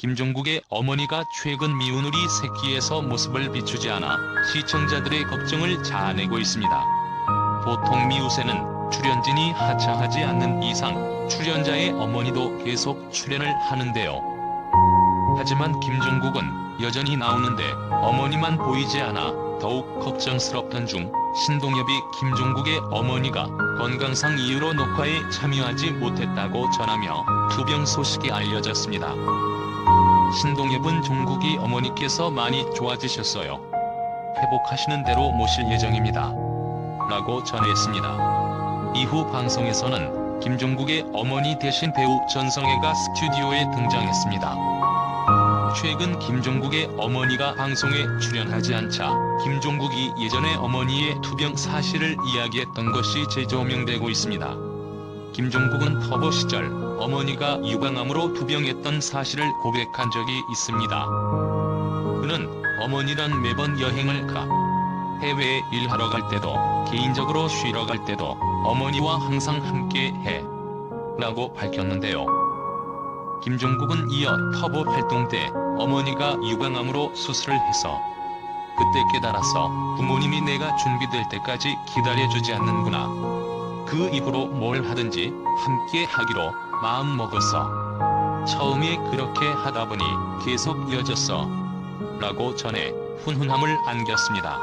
김종국의 어머니가 최근 미운 우리 새끼에서 모습을 비추지 않아 시청자들의 걱정을 자아내고 있습니다. 보통 미우새는 출연진이 하차하지 않는 이상 출연자의 어머니도 계속 출연을 하는데요. 하지만 김종국은 여전히 나오는데 어머니만 보이지 않아 더욱 걱정스럽던 중 신동엽이 김종국의 어머니가 건강상 이유로 녹화에 참여하지 못했다고 전하며 투병 소식이 알려졌습니다. 신동엽은 종국이 어머니께서 많이 좋아지셨어요. 회복하시는 대로 모실 예정입니다. 라고 전했습니다. 이후 방송에서는 김종국의 어머니 대신 배우 전성애가 스튜디오에 등장했습니다. 최근 김종국의 어머니가 방송에 출연하지 않자 김종국이 예전에 어머니의 투병 사실을 이야기했던 것이 재조명되고 있습니다. 김종국은 터보 시절 어머니가 유방암으로 투병했던 사실을 고백한 적이 있습니다. 그는 어머니랑 매번 여행을 가 해외에 일하러 갈 때도 개인적으로 쉬러 갈 때도 어머니와 항상 함께 해 라고 밝혔는데요. 김종국은 이어 터보 활동 때 어머니가 유방암으로 수술을 해서 그때 깨달아서 부모님이 내가 준비될 때까지 기다려주지 않는구나. 그 입으로 뭘 하든지 함께 하기로 마음 먹었어. 처음에 그렇게 하다 보니 계속 이어졌어. 라고 전해 훈훈함을 안겼습니다.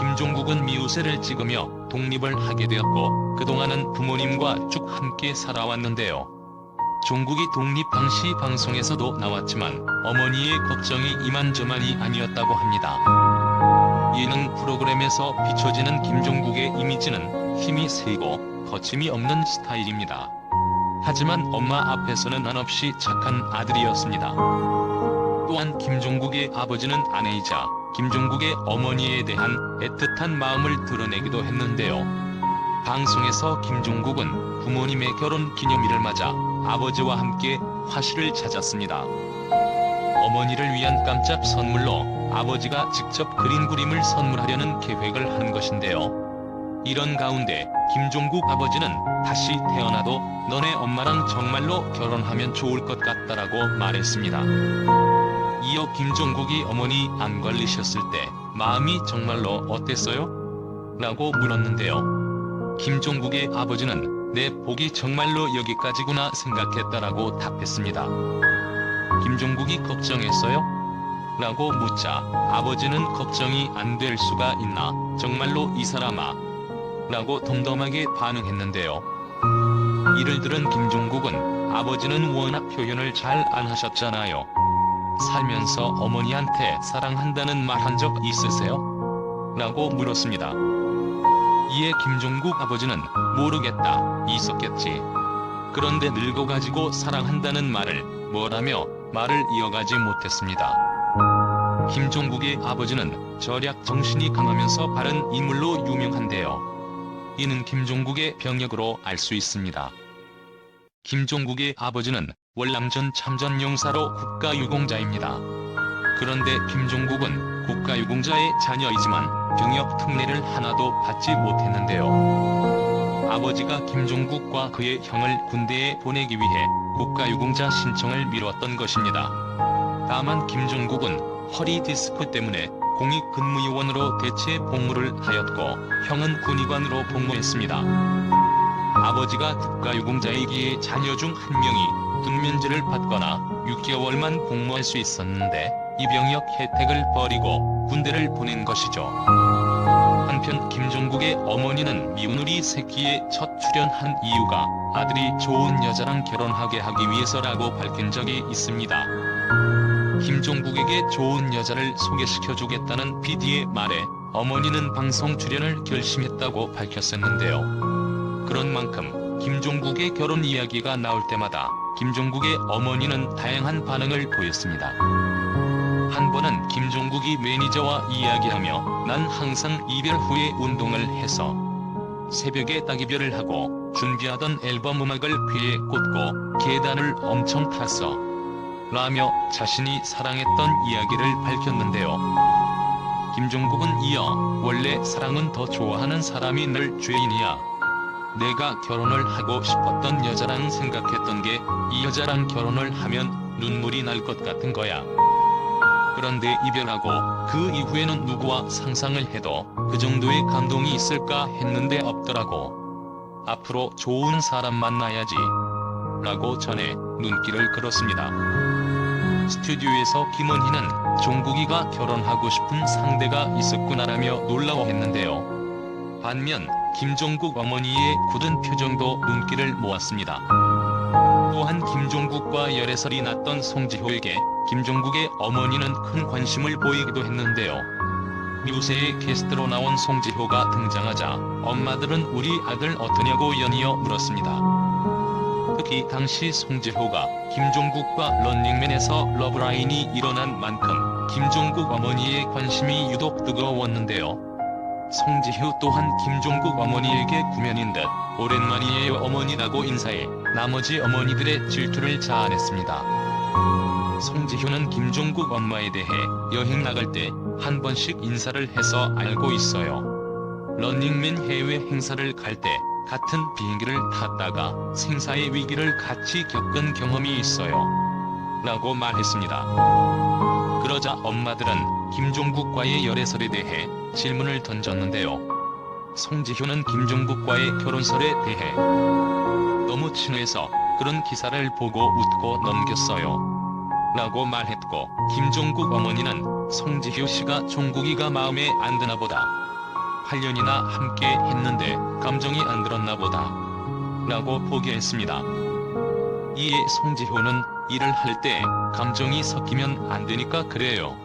김종국은 미우새를 찍으며 독립을 하게 되었고 그동안은 부모님과 쭉 함께 살아왔는데요. 종국이 독립 당시 방송에서도 나왔지만 어머니의 걱정이 이만저만이 아니었다고 합니다. 예능 프로그램에서 비춰지는 김종국의 이미지는 힘이 세고 거침이 없는 스타일입니다. 하지만 엄마 앞에서는 한없이 착한 아들이었습니다. 또한 김종국의 아버지는 아내이자 김종국의 어머니에 대한 애틋한 마음을 드러내기도 했는데요. 방송에서 김종국은 부모님의 결혼 기념일을 맞아 아버지와 함께 화실을 찾았습니다. 어머니를 위한 깜짝 선물로 아버지가 직접 그린 그림을 선물하려는 계획을 한 것인데요. 이런 가운데 김종국 아버지는 다시 태어나도 너네 엄마랑 정말로 결혼하면 좋을 것 같다라고 말했습니다. 이어 김종국이 어머니 안 걸리셨을 때 마음이 정말로 어땠어요? 라고 물었는데요. 김종국의 아버지는 내 복이 정말로 여기까지구나 생각했다라고 답했습니다. 김종국이 걱정했어요? 라고 묻자 아버지는 걱정이 안 될 수가 있나 정말로 이 사람아 라고 덤덤하게 반응했는데요. 이를 들은 김종국은 아버지는 워낙 표현을 잘 안 하셨잖아요. 살면서 어머니한테 사랑한다는 말 한 적 있으세요? 라고 물었습니다. 이에 김종국 아버지는 모르겠다, 있었겠지. 그런데 늙어가지고 사랑한다는 말을 뭐라며 말을 이어가지 못했습니다. 김종국의 아버지는 절약 정신이 강하면서 바른 인물로 유명한데요. 이는 김종국의 병역으로 알 수 있습니다. 김종국의 아버지는 월남전 참전 용사로 국가유공자입니다. 그런데 김종국은 국가유공자의 자녀이지만 병역 특례를 하나도 받지 못했는데요. 아버지가 김종국과 그의 형을 군대에 보내기 위해 국가유공자 신청을 미뤘던 것입니다. 다만 김종국은 허리 디스크 때문에 공익근무요원으로 대체 복무를 하였고 형은 군의관으로 복무했습니다. 아버지가 국가유공자이기에 자녀 중 한 명이 군면제를 받거나 6개월만 복무할 수 있었는데 이 병역 혜택을 버리고 군대를 보낸 것이죠. 한편 김종국의 어머니는 미운우리 새끼에 첫 출연한 이유가 아들이 좋은 여자랑 결혼하게 하기 위해서라고 밝힌 적이 있습니다. 김종국에게 좋은 여자를 소개시켜주겠다는 PD의 말에 어머니는 방송 출연을 결심했다고 밝혔었는데요. 그런 만큼 김종국의 결혼 이야기가 나올 때마다 김종국의 어머니는 다양한 반응을 보였습니다. 한 번은 김종국이 매니저와 이야기하며 난 항상 이별 후에 운동을 해서 새벽에 따기별을 하고 준비하던 앨범 음악을 귀에 꽂고 계단을 엄청 탔어 라며 자신이 사랑했던 이야기를 밝혔는데요. 김종국은 이어 원래 사랑은 더 좋아하는 사람이 늘 죄인이야. 내가 결혼을 하고 싶었던 여자랑 생각했던 게 이 여자랑 결혼을 하면 눈물이 날 것 같은 거야. 그런데 이별하고 그 이후에는 누구와 상상을 해도 그 정도의 감동이 있을까 했는데 없더라고. 앞으로 좋은 사람 만나야지. 라고 전해 눈길을 끌었습니다. 스튜디오에서 김원희는 종국이가 결혼하고 싶은 상대가 있었구나라며 놀라워했는데요. 반면 김종국 어머니의 굳은 표정도 눈길을 모았습니다. 또한 김종국과 열애설이 났던 송지효에게 김종국의 어머니는 큰 관심을 보이기도 했는데요. 뮤세의 게스트로 나온 송지효가 등장하자 엄마들은 우리 아들 어떠냐고 연이어 물었습니다. 특히 당시 송지효가 김종국과 런닝맨에서 러브라인이 일어난 만큼 김종국 어머니의 관심이 유독 뜨거웠는데요. 송지효 또한 김종국 어머니에게 구면인 듯 오랜만이에요 어머니라고 인사해 나머지 어머니들의 질투를 자아냈습니다. 송지효는 김종국 엄마에 대해 여행 나갈 때 한 번씩 인사를 해서 알고 있어요. 런닝맨 해외 행사를 갈때 같은 비행기를 탔다가 생사의 위기를 같이 겪은 경험이 있어요. 라고 말했습니다. 그러자 엄마들은 김종국과의 열애설에 대해 질문을 던졌는데요. 송지효는 김종국과의 결혼설에 대해 너무 친해서 그런 기사를 보고 웃고 넘겼어요. 라고 말했고 김종국 어머니는 송지효 씨가 종국이가 마음에 안 드나 보다. 8년이나 함께 했는데 감정이 안 들었나 보다. 라고 포기했습니다. 이에 송지효는 일을 할 때 감정이 섞이면 안 되니까 그래요.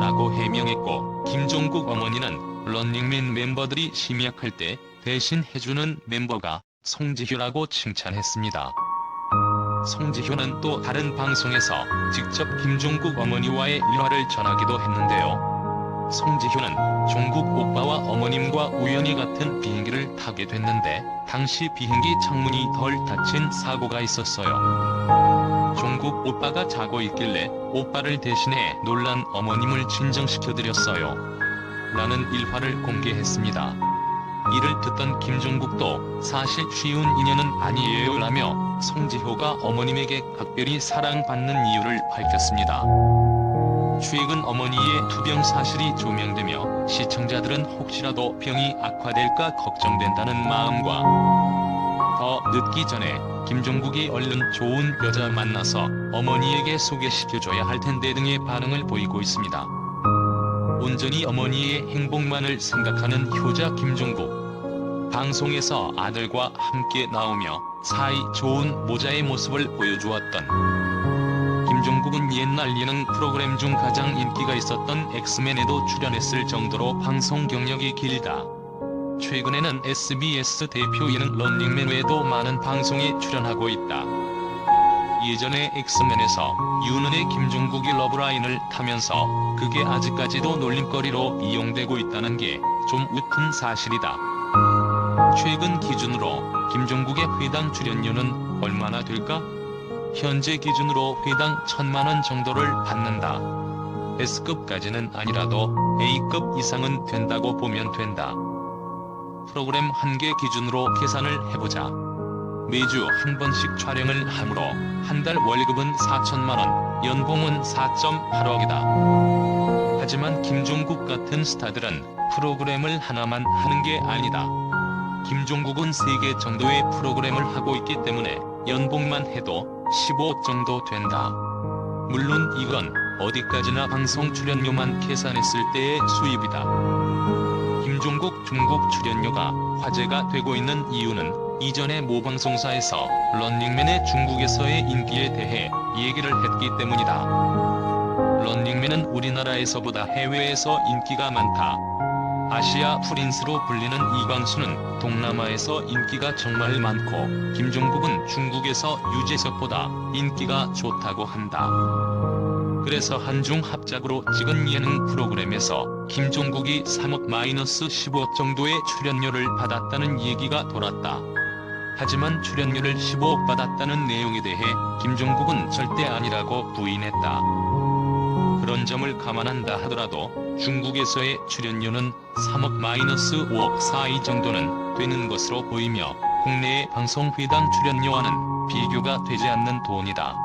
라고 해명했고 김종국 어머니는 런닝맨 멤버들이 심약할 때 대신 해주는 멤버가 송지효라고 칭찬했습니다. 송지효는 또 다른 방송에서 직접 김종국 어머니와의 일화를 전하기도 했는데요. 송지효는 종국 오빠와 어머님과 우연히 같은 비행기를 타게 됐는데 당시 비행기 창문이 덜 닫힌 사고가 있었어요. 종국 오빠가 자고 있길래 오빠를 대신해 놀란 어머님을 진정시켜드렸어요. 라는 일화를 공개했습니다. 이를 듣던 김종국도 사실 쉬운 인연은 아니에요 라며 송지효가 어머님에게 각별히 사랑받는 이유를 밝혔습니다. 최근 어머니의 투병 사실이 조명되며 시청자들은 혹시라도 병이 악화될까 걱정된다는 마음과 더 늦기 전에 김종국이 얼른 좋은 여자 만나서 어머니에게 소개시켜줘야 할 텐데 등의 반응을 보이고 있습니다. 온전히 어머니의 행복만을 생각하는 효자 김종국. 방송에서 아들과 함께 나오며 사이 좋은 모자의 모습을 보여주었던 김종국은 옛날 예능 프로그램 중 가장 인기가 있었던 엑스맨에도 출연했을 정도로 방송 경력이 길다. 최근에는 SBS 대표 예능 런닝맨 외에도 많은 방송에 출연하고 있다. 예전에 엑스맨에서 유는의 김종국이 러브라인을 타면서 그게 아직까지도 놀림거리로 이용되고 있다는 게 좀 웃픈 사실이다. 최근 기준으로 김종국의 회당 출연료는 얼마나 될까? 현재 기준으로 회당 천만원 정도를 받는다. S급까지는 아니라도 A급 이상은 된다고 보면 된다. 프로그램 한 개 기준으로 계산을 해보자. 매주 한 번씩 촬영을 하므로 한 달 월급은 4천만원, 연봉은 4.8억이다. 하지만 김종국 같은 스타들은 프로그램을 하나만 하는 게 아니다. 김종국은 3개 정도의 프로그램을 하고 있기 때문에 연봉만 해도 15억 정도 된다. 물론 이건 어디까지나 방송 출연료만 계산했을 때의 수입이다. 김종국 중국 출연료가 화제가 되고 있는 이유는 이전에 모 방송사에서 런닝맨의 중국에서의 인기에 대해 얘기를 했기 때문이다. 런닝맨은 우리나라에서보다 해외에서 인기가 많다. 아시아 프린스로 불리는 이광수는 동남아에서 인기가 정말 많고 김종국은 중국에서 유재석보다 인기가 좋다고 한다. 그래서 한중 합작으로 찍은 예능 프로그램에서 김종국이 3억 마이너스 15억 정도의 출연료를 받았다는 얘기가 돌았다. 하지만 출연료를 15억 받았다는 내용에 대해 김종국은 절대 아니라고 부인했다. 그런 점을 감안한다 하더라도 중국에서의 출연료는 3억 마이너스 5억 사이 정도는 되는 것으로 보이며 국내의 방송 회당 출연료와는 비교가 되지 않는 돈이다.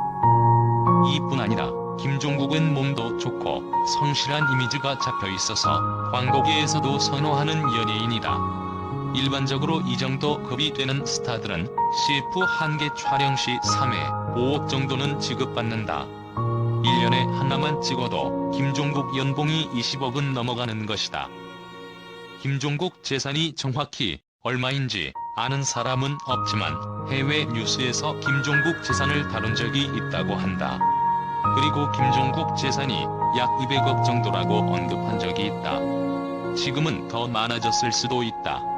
이뿐 아니라 김종국은 몸도 좋고 성실한 이미지가 잡혀 있어서 광고계에서도 선호하는 연예인이다. 일반적으로 이 정도 급이 되는 스타들은 CF 한 개 촬영 시 3회 5억 정도는 지급받는다. 1년에 하나만 찍어도 김종국 연봉이 20억은 넘어가는 것이다. 김종국 재산이 정확히 얼마인지 아는 사람은 없지만 해외 뉴스에서 김종국 재산을 다룬 적이 있다고 한다. 그리고 김종국 재산이 약 200억 정도라고 언급한 적이 있다. 지금은 더 많아졌을 수도 있다.